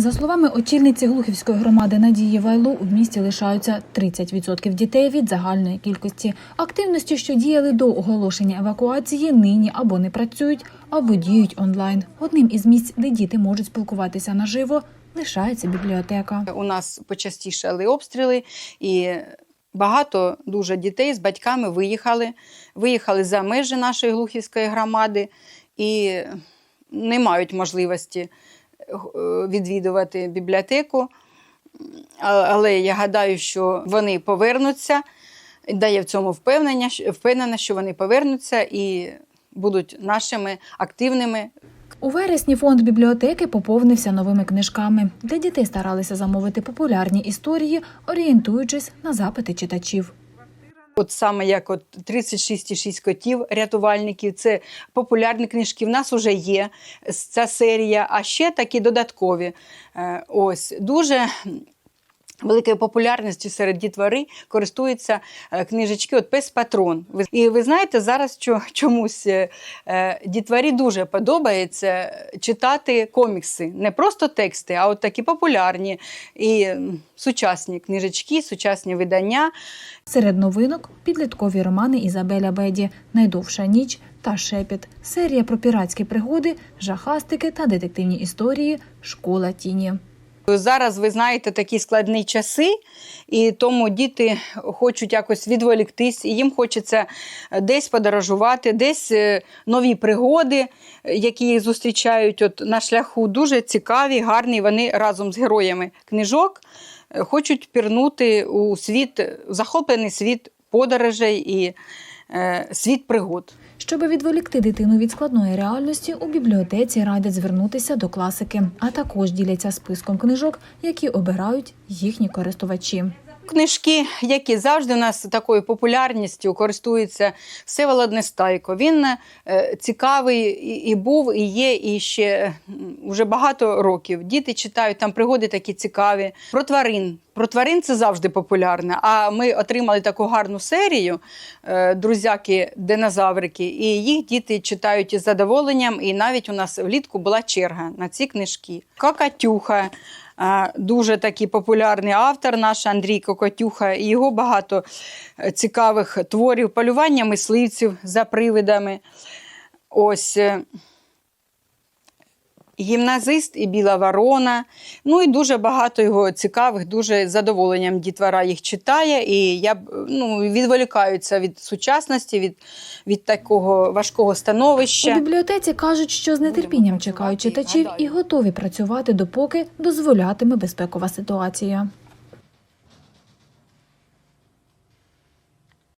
За словами очільниці Глухівської громади Надії Вайло, у місті лишаються 30% дітей від загальної кількості. Активності, що діяли до оголошення евакуації, нині або не працюють, або діють онлайн. Одним із місць, де діти можуть спілкуватися наживо, лишається бібліотека. У нас почастішали обстріли, і багато дуже дітей з батьками виїхали, виїхали за межі нашої глухівської громади і не мають можливості відвідувати бібліотеку. Але я гадаю, що вони повернуться. Дає в цьому впевнення, впевнена, що вони повернуться і будуть нашими активними У вересні фонд бібліотеки поповнився новими книжками. Для дітей старалися замовити популярні історії, орієнтуючись на запити читачів. От саме як от 36,6 котів рятувальників, це популярні книжки. В нас вже є ця серія, а ще такі додаткові. Е, Ось дуже. Великою популярністю серед дітвори користуються е, книжечки от Пес Патрон. І ви знаєте, зараз чо- чомусь е, е, дітворі дуже подобається читати комікси. Не просто тексти, а от такі популярні і сучасні книжечки, сучасні видання. Серед новинок підліткові романи Ізабеля Беді, Найдовша ніч та Шепіт, серія про піратські пригоди, жахастики та детективні історії Школа тіні. Зараз ви знаєте такі складні часи, і тому діти хочуть якось відволіктись, і їм хочеться десь подорожувати, десь е, нові пригоди, е, які їх зустрічають от на шляху. Дуже цікаві, гарні. Вони разом з героями книжок е, хочуть пірнути у світ, захоплений світ подорожей і е, світ пригод. Щоб відволікти дитину від складної реальності, у бібліотеці радять звернутися до класики, а також діляться списком книжок, які обирають їхні користувачі. Книжки, які завжди у нас такою популярністю користуються Всеволод Нестайко. Він е, цікавий і, був, і є, і ще вже багато років. Діти читають там пригоди такі цікаві. Про тварин. Про тварин це завжди популярне. А ми отримали таку гарну серію е, друзяки динозаврики, і їх діти читають із задоволенням. І навіть у нас влітку була черга на ці книжки. Какатюха. Дуже такий популярний автор наш Андрій Кокотюха. І його багато е, цікавих творів, полювання мисливців за привидами. Ось е, гімназист і біла ворона. Ну і дуже багато його цікавих, дуже задоволенням дітвора їх читає. І я ну, відволікаються від сучасності, від, від такого важкого становища. У бібліотеці кажуть, що з нетерпінням чекають читачів і готові працювати допоки дозволятиме безпекова ситуація.